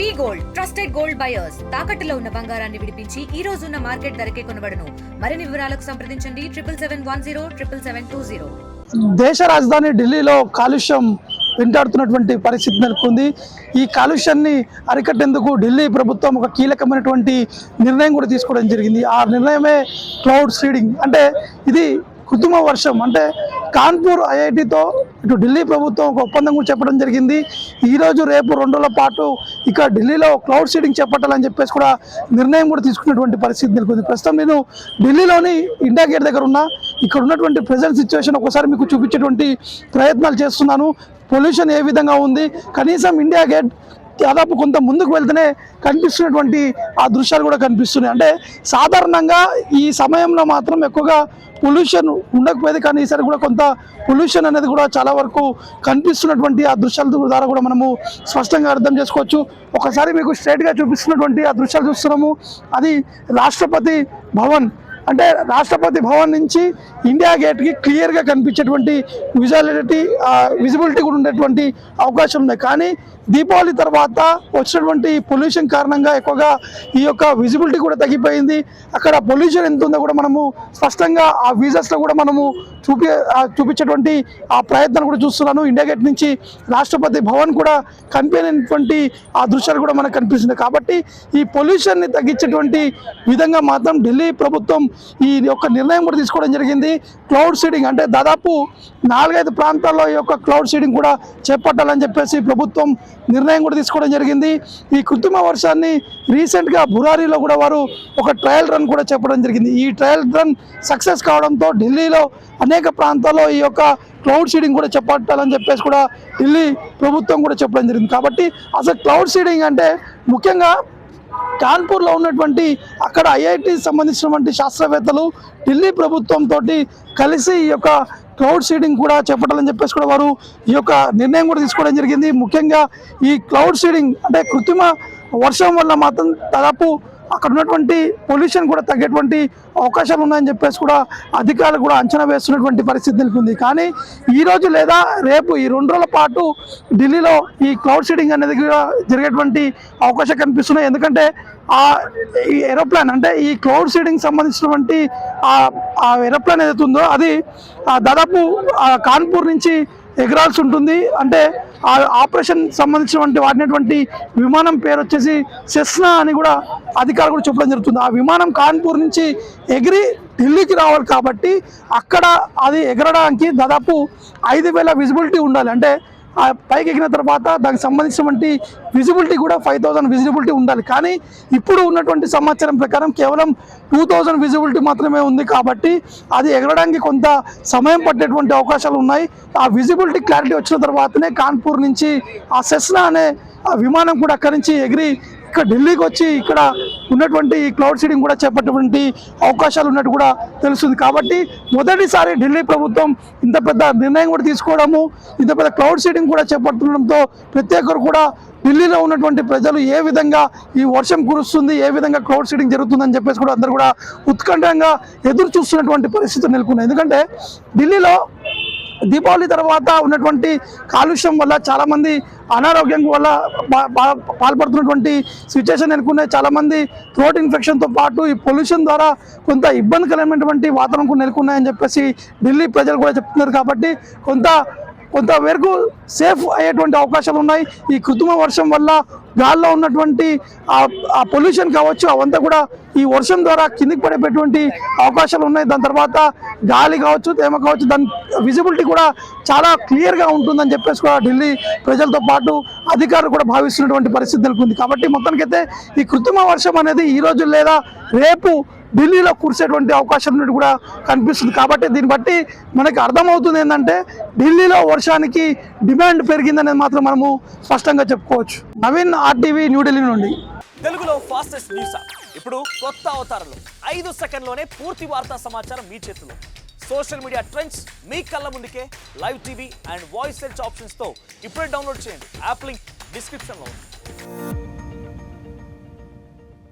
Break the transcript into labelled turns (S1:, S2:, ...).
S1: వి gold trusted gold buyers. తాకట్టులో ఉన్న బంగారాన్ని విడిపించి ఈ రోజు ఉన్న మార్కెట్ ధరకే కొనబడను. మరిన్ని వివరాలకు సంప్రదించండి. Triple seven one zero triple seven two zero.
S2: దేశ రాజధాని ఢిల్లీలో కాలుష్యం వెంటాడుతున్నటువంటి పరిస్థితి నెలకొంది. ఈ కాలుష్యాన్ని అరికట్టేందుకు ఢిల్లీ ప్రభుత్వం ఒక కీలకమైనటువంటి నిర్ణయం కూడా తీసుకోవడం జరిగింది. ఆ నిర్ణయమే క్లౌడ్ సీడింగ్. అంటే ఇది కృత్రిమ వర్షం అంటే కాన్పూర్ ఐఐటితో ఇటు ఢిల్లీ ప్రభుత్వం ఒక ఒప్పందం కూడా చెప్పడం జరిగింది. ఈరోజు రేపు రెండు రోజుల పాటు ఇక ఢిల్లీలో క్లౌడ్ సీడింగ్ చేపట్టాలని చెప్పేసి కూడా నిర్ణయం కూడా తీసుకున్నటువంటి పరిస్థితి నెలకొంది. ప్రస్తుతం నేను ఢిల్లీలోని ఇండియా గేట్ దగ్గర ఉన్నా. ఇక్కడ ఉన్నటువంటి ప్రజెంట్ సిచ్యువేషన్ ఒకసారి మీకు చూపించేటువంటి ప్రయత్నాలు చేస్తున్నాను. పొల్యూషన్ ఏ విధంగా ఉంది? కనీసం ఇండియా గేట్ దాదాపు కొంత ముందుకు వెళ్తేనే కనిపిస్తున్నటువంటి ఆ దృశ్యాలు కూడా కనిపిస్తున్నాయి. అంటే సాధారణంగా ఈ సమయంలో మాత్రం ఎక్కువగా పొల్యూషన్ ఉండకపోయేది కానీ ఈసారి కూడా కొంత పొల్యూషన్ అనేది కూడా చాలా వరకు కనిపిస్తున్నటువంటి ఆ దృశ్యాల ద్వారా కూడా మనము స్పష్టంగా అర్థం చేసుకోవచ్చు. ఒకసారి మీకు స్ట్రైట్గా చూపిస్తున్నటువంటి ఆ దృశ్యాలు చూస్తున్నాము. అది రాష్ట్రపతి భవన్ అంటే రాష్ట్రపతి భవన్ నుంచి ఇండియా గేట్కి క్లియర్గా కనిపించేటువంటి విజువాలిటీ విజిబిలిటీ కూడా ఉండేటువంటి అవకాశం ఉంది. కానీ దీపావళి తర్వాత వచ్చినటువంటి పొల్యూషన్ కారణంగా ఎక్కువగా ఈ యొక్క విజిబిలిటీ కూడా తగ్గిపోయింది. అక్కడ పొల్యూషన్ ఎంత ఉందో కూడా మనము స్పష్టంగా ఆ విజస్లో కూడా మనము చూపి చూపించేటువంటి ఆ ప్రయత్నం కూడా చూస్తున్నాను. ఇండియా గేట్ నుంచి రాష్ట్రపతి భవన్ కూడా కనిపించినటువంటి ఆ దృశ్యాలు కూడా మనకు కనిపిస్తుంది కాబట్టి ఈ పొల్యూషన్ని తగ్గించేటువంటి విధంగా మాత్రం ఢిల్లీ ప్రభుత్వం ఈ యొక్క నిర్ణయం కూడా తీసుకోవడం జరిగింది. క్లౌడ్ సీడింగ్ అంటే దాదాపు నాలుగైదు ప్రాంతాల్లో ఈ యొక్క క్లౌడ్ సీడింగ్ కూడా చేపట్టాలని చెప్పేసి ప్రభుత్వం నిర్ణయం కూడా తీసుకోవడం జరిగింది. ఈ కృత్రిమ వర్షాన్ని రీసెంట్గా బురారీలో కూడా వారు ఒక ట్రయల్ రన్ కూడా చెప్పడం జరిగింది. ఈ ట్రయల్ రన్ సక్సెస్ కావడంతో ఢిల్లీలో అనేక ప్రాంతాల్లో ఈ యొక్క క్లౌడ్ సీడింగ్ కూడా చెప్పట్టాలని చెప్పేసి కూడా ఢిల్లీ ప్రభుత్వం కూడా చెప్పడం జరిగింది. కాబట్టి అసలు క్లౌడ్ సీడింగ్ అంటే ముఖ్యంగా కాన్పూర్లో ఉన్నటువంటి అక్కడ ఐఐటి సంబంధించినటువంటి శాస్త్రవేత్తలు ఢిల్లీ ప్రభుత్వంతో కలిసి ఈ యొక్క క్లౌడ్ సీడింగ్ కూడా చేపట్టాలని చెప్పేసి కూడా వారు ఈ యొక్క నిర్ణయం కూడా తీసుకోవడం జరిగింది. ముఖ్యంగా ఈ క్లౌడ్ సీడింగ్ అంటే కృత్రిమ వర్షం వల్ల మాత్రం దాదాపు అక్కడ ఉన్నటువంటి పొల్యూషన్ కూడా తగ్గేటువంటి అవకాశాలు ఉన్నాయని చెప్పేసి కూడా అధికారులు కూడా అంచనా వేస్తున్నటువంటి పరిస్థితి నెలకొంది. కానీ ఈరోజు లేదా రేపు ఈ రెండు రోజుల పాటు ఢిల్లీలో ఈ క్లౌడ్ సీడింగ్ అనేది కూడా జరిగేటువంటి అవకాశం కనిపిస్తున్నాయి. ఎందుకంటే ఆ ఈ ఏరోప్లేన్ అంటే ఈ క్లౌడ్ సీడింగ్ సంబంధించినటువంటి ఆ ఏరోప్లేన్ ఏదైతే ఉందో అది దాదాపు కాన్పూర్ నుంచి ఎగరాల్సి ఉంటుంది. అంటే ఆ ఆపరేషన్ సంబంధించినటువంటి వాడినటువంటి విమానం పేరు వచ్చేసి సెస్నా అని కూడా అధికారులు కూడా చెప్పడం జరుగుతుంది. ఆ విమానం కాన్పూర్ నుంచి ఎగిరి ఢిల్లీకి రావాలి కాబట్టి అక్కడ అది ఎగరడానికి దాదాపు ఐదు వేల విజిబిలిటీ ఉండాలి. అంటే ఆ పైకి ఎక్కిన తర్వాత దానికి సంబంధించినటువంటి విజిబిలిటీ కూడా ఫైవ్ థౌసండ్ విజిబిలిటీ ఉండాలి. కానీ ఇప్పుడు ఉన్నటువంటి సమాచారం ప్రకారం కేవలం టూ థౌజండ్ విజిబిలిటీ మాత్రమే ఉంది కాబట్టి అది ఎగరడానికి కొంత సమయం పట్టేటువంటి అవకాశాలు ఉన్నాయి. ఆ విజిబిలిటీ క్లారిటీ వచ్చిన తర్వాతనే కాన్పూర్ నుంచి ఆ సెస్నా అనే ఆ విమానం కూడా అక్కడి నుంచి ఎగిరి ఇక్కడ ఢిల్లీకి వచ్చి ఇక్కడ ఉన్నటువంటి ఈ క్లౌడ్ సీడింగ్ కూడా చేపట్టేటువంటి అవకాశాలు ఉన్నట్టు కూడా తెలుస్తుంది. కాబట్టి మొదటిసారి ఢిల్లీ ప్రభుత్వం ఇంత పెద్ద నిర్ణయం కూడా తీసుకోవడము ఇంత పెద్ద క్లౌడ్ సీడింగ్ కూడా చేపట్టడంతో ప్రతి ఒక్కరు కూడా ఢిల్లీలో ఉన్నటువంటి ప్రజలు ఏ విధంగా ఈ వర్షం కురుస్తుంది ఏ విధంగా క్లౌడ్ సీడింగ్ జరుగుతుందని చెప్పేసి కూడా అందరూ కూడా ఉత్కంఠంగా ఎదురు చూస్తున్నటువంటి పరిస్థితి నెలకొన్నాయి. ఎందుకంటే ఢిల్లీలో దీపావళి తర్వాత ఉన్నటువంటి కాలుష్యం వల్ల చాలామంది అనారోగ్యం వల్ల పాల్పడుతున్నటువంటి సిచ్యువేషన్ ఎన్నుకునే చాలామంది థ్రోట్ ఇన్ఫెక్షన్తో పాటు ఈ పొల్యూషన్ ద్వారా కొంత ఇబ్బందికరమైనటువంటి వాతావరణం కూడా నెలకొన్నాయని చెప్పేసి ఢిల్లీ ప్రజలు కూడా చెప్తున్నారు కాబట్టి కొంత కొంతవరకు సేఫ్ అయ్యేటువంటి అవకాశాలు ఉన్నాయి. ఈ కృత్రిమ వర్షం వల్ల గాల్లో ఉన్నటువంటి ఆ- పొల్యూషన్ కావచ్చు అవంతా కూడా ఈ వర్షం ద్వారా కిందికి పడేటువంటి అవకాశాలు ఉన్నాయి. దాని తర్వాత గాలి కావచ్చు తేమ కావచ్చు దాని విజిబిలిటీ కూడా చాలా క్లియర్గా ఉంటుందని చెప్పేసి కూడా ఢిల్లీ ప్రజలతో పాటు అధికారులు కూడా భావిస్తున్నటువంటి పరిస్థితి నెలకొంది. కాబట్టి మొత్తానికైతే ఈ కృత్రిమ వర్షం అనేది ఈ రోజు లేదా రేపు ఢిల్లీలో కురిసేటువంటి అవకాశం ఉన్నట్టు కూడా కనిపిస్తుంది. కాబట్టి దీన్ని బట్టి మనకి అర్థమవుతుంది ఏంటంటే ఢిల్లీలో వర్షానికి డిమాండ్ పెరిగిందనేది మాత్రం మనము స్పష్టంగా చెప్పుకోవచ్చు. నవీన్ ఆర్టీవీ న్యూఢిల్లీ నుండి.
S3: తెలుగులో ఫాస్టెస్ట్ న్యూస్ ఇప్పుడు కొత్త అవతారంలో. ఐదు సెకండ్లోనే పూర్తి వార్తా సమాచారం మీ చేతిలో. సోషల్ మీడియా ట్రెండ్స్ మీ కళ్ళ ముందుకే. Live TV and voice search ఆప్షన్స్తో ఇప్పుడే డౌన్లోడ్ చేయండి. యాప్ లింక్ డిస్క్రిప్షన్లో ఉంది.